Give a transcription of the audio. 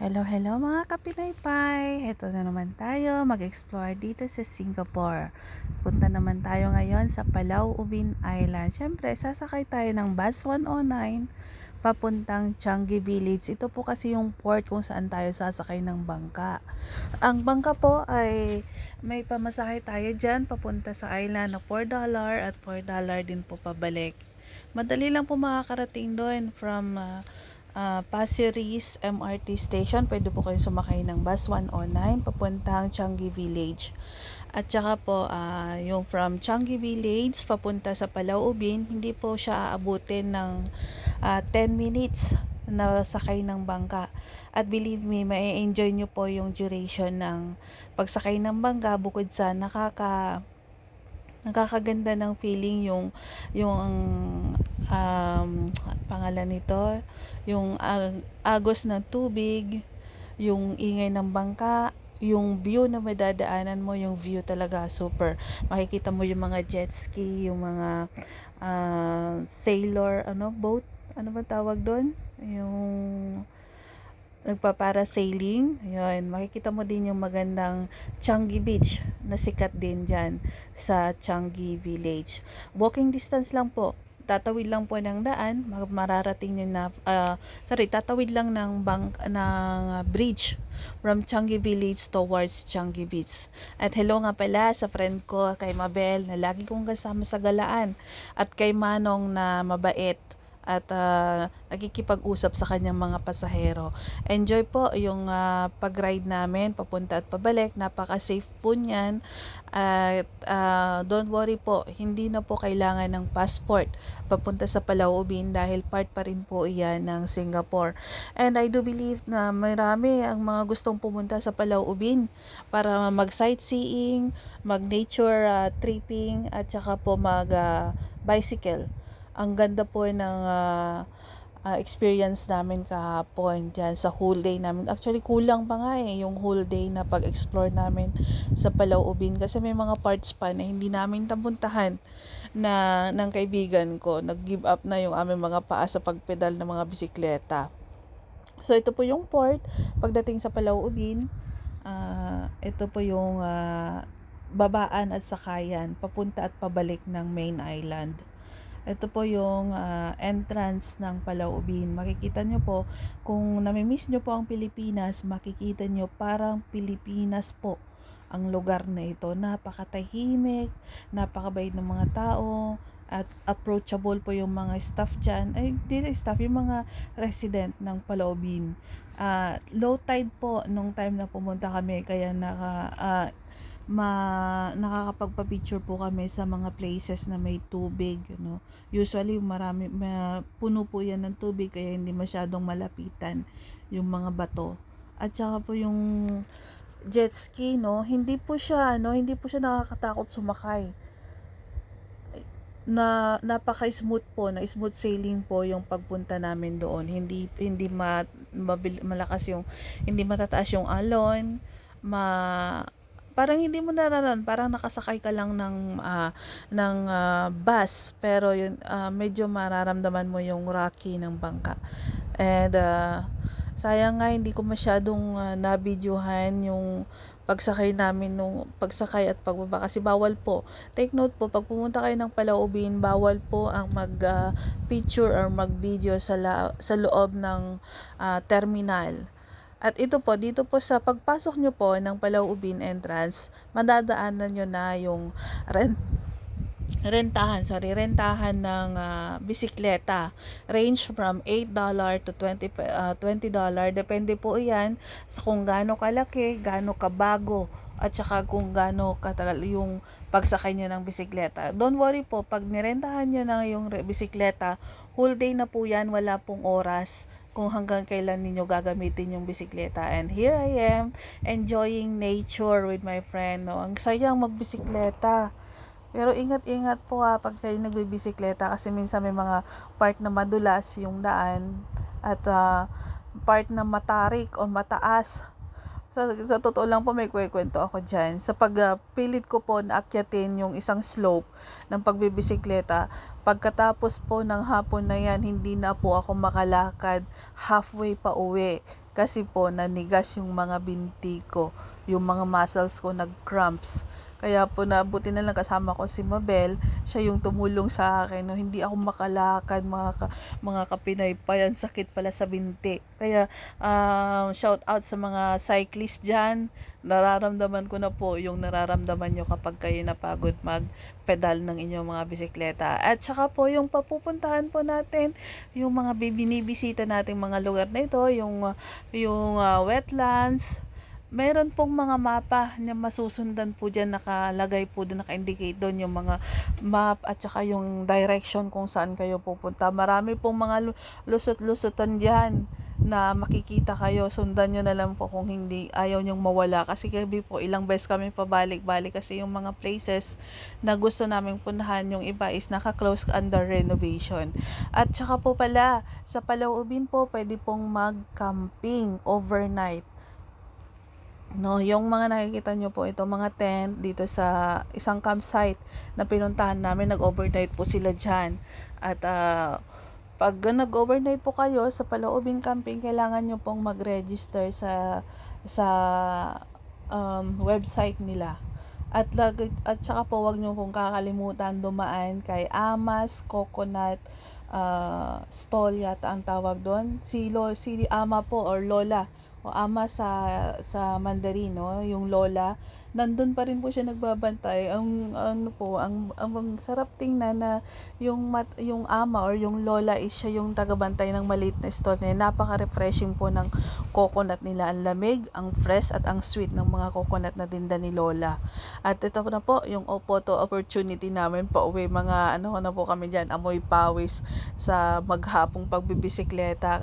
Hello, hello mga kapinaypay! Ito na naman tayo mag-explore dito sa Singapore. Punta naman tayo ngayon sa Palau Ubin Island. Siyempre, sasakay tayo ng bus 109 papuntang Changi Village. Ito po kasi yung port kung saan tayo sasakay ng bangka. Ang bangka po ay may pamasahe tayo dyan papunta sa island na $4 at $4 din po pabalik. Madali lang po makakarating doon from uh, uh, Pasir Ris MRT Station. Pwede po kayo sumakay ng bus 109 papuntang Changi Village. At saka po, uh, yung from Changi Village papunta sa Palau Ubin, hindi po siya aabutin ng uh, 10 minutes na sakay ng bangka. At believe me, ma-enjoy nyo po yung duration ng pagsakay ng bangka bukod sa nakaka nakakaganda ng feeling yung yung um, pangalan nito yung ag- agos ng tubig yung ingay ng bangka yung view na madadaanan mo yung view talaga super makikita mo yung mga jet ski yung mga uh, sailor ano boat ano ba tawag doon yung nagpapara-sailing. Yun, makikita mo din yung magandang Changi Beach na sikat din dyan sa Changi Village. Walking distance lang po. Tatawid lang po ng daan, mararating nyo na, uh, sorry, tatawid lang ng bank, ng bridge from Changi Village towards Changi Beach. At hello nga pala sa friend ko, kay Mabel, na lagi kong kasama sa galaan. At kay Manong na mabait at uh, nakikipag-usap sa kanyang mga pasahero. Enjoy po yung uh, pag-ride namin papunta at pabalik. Napaka-safe po niyan. At uh, don't worry po, hindi na po kailangan ng passport papunta sa Palau Ubin dahil part pa rin po iyan ng Singapore. And I do believe na marami ang mga gustong pumunta sa Palau Ubin para mag-sightseeing, mag-nature uh, tripping at saka po mag-bicycle. Uh, ang ganda po ng uh, uh, experience namin kahapon dyan sa whole day namin. Actually, kulang pa nga eh yung whole day na pag-explore namin sa Palau Ubin kasi may mga parts pa na hindi namin tapuntahan na ng kaibigan ko. Nag-give up na yung aming mga paa sa pagpedal ng mga bisikleta. So, ito po yung port. Pagdating sa Palau Ubin, uh, ito po yung uh, babaan at sakayan papunta at pabalik ng main island. Ito po yung uh, entrance ng Palau Ubin. Makikita nyo po, kung namimiss nyo po ang Pilipinas, makikita nyo parang Pilipinas po ang lugar na ito. Napakatahimik, napakabait ng mga tao, at approachable po yung mga staff dyan. Ay, hindi na staff, yung mga resident ng Palau Ubin. Uh, low tide po nung time na pumunta kami, kaya naka, uh, ma nakakapagpa-picture po kami sa mga places na may tubig, no. Usually marami ma, puno po 'yan ng tubig kaya hindi masyadong malapitan yung mga bato. At saka po yung jet ski, no, hindi po siya, no, hindi po siya nakakatakot sumakay. Na napaka-smooth po, na smooth sailing po yung pagpunta namin doon. Hindi hindi ma, mabil, malakas yung hindi matataas yung alon, ma parang hindi mo nararan, parang nakasakay ka lang ng uh, ng uh, bus pero yun uh, medyo mararamdaman mo yung rocky ng bangka. And uh, sayang nga hindi ko masyadong uh, nabidyohan yung pagsakay namin nung pagsakay at pagbaba kasi bawal po. Take note po, pag pumunta kayo ng Palaubin, bawal po ang mag uh, picture or mag video sa la- sa loob ng uh, terminal at ito po, dito po sa pagpasok nyo po ng Palau Ubin entrance, madadaanan nyo na yung rent rentahan, sorry, rentahan ng uh, bisikleta. Range from $8 to 20 uh, $20. Depende po 'yan sa kung gaano kalaki, gaano kabago at saka kung gaano katagal yung pagsakay nyo ng bisikleta. Don't worry po, pag nirentahan nyo na yung bisikleta, whole day na po yan, wala pong oras kung hanggang kailan ninyo gagamitin yung bisikleta. And here I am, enjoying nature with my friend. No? Ang sayang magbisikleta. Pero ingat-ingat po ha pag kayo nagbibisikleta kasi minsan may mga part na madulas yung daan at uh, part na matarik o mataas sa, sa totoo lang po may kwento ako dyan. Sa pagpilit uh, ko po na akyatin yung isang slope ng pagbibisikleta, pagkatapos po ng hapon na yan, hindi na po ako makalakad halfway pa uwi. kasi po nanigas yung mga binti ko, yung mga muscles ko nag-cramps. Kaya po nabuti na lang kasama ko si Mabel, siya yung tumulong sa akin. No? Hindi ako makalakad, mga, ka, mga kapinaypayan, sakit pala sa binti. Kaya um, shout out sa mga cyclist dyan. Nararamdaman ko na po yung nararamdaman nyo kapag kayo napagod mag-pedal ng inyong mga bisikleta. At saka po yung papupuntahan po natin, yung mga binibisita nating mga lugar na ito, yung, yung uh, wetlands, meron pong mga mapa na masusundan po dyan, nakalagay po doon, naka-indicate doon yung mga map at saka yung direction kung saan kayo pupunta. Marami pong mga lu- lusot-lusotan dyan na makikita kayo, sundan nyo na lang po kung hindi ayaw nyong mawala. Kasi gabi po, ilang beses kami pabalik-balik kasi yung mga places na gusto namin punahan, yung iba is naka-close under renovation. At saka po pala, sa Palaubin po, pwede pong mag-camping overnight. No, yung mga nakikita nyo po ito mga tent dito sa isang campsite na pinuntahan namin, nag-overnight po sila dyan. At ah, pag nag-overnight po kayo sa Palaubin Camping, kailangan nyo pong mag-register sa sa um, website nila. At at saka po wag nyo pong kakalimutan dumaan kay Amas Coconut uh, Stall yata ang tawag doon. Si Lo, si Ama po or Lola o ama sa sa Mandarin no yung lola nandun pa rin po siya nagbabantay. Ang ano po ang ang, ang sarap tingnan na yung mat, yung ama or yung lola is siya yung tagabantay ng maliit na store na napaka refreshing po ng coconut nila. Ang lamig ang fresh at ang sweet ng mga coconut na tinda ni lola. At ito na po yung photo opportunity namin pa uwi mga ano na po kami diyan amoy pawis sa maghapong pagbibisikleta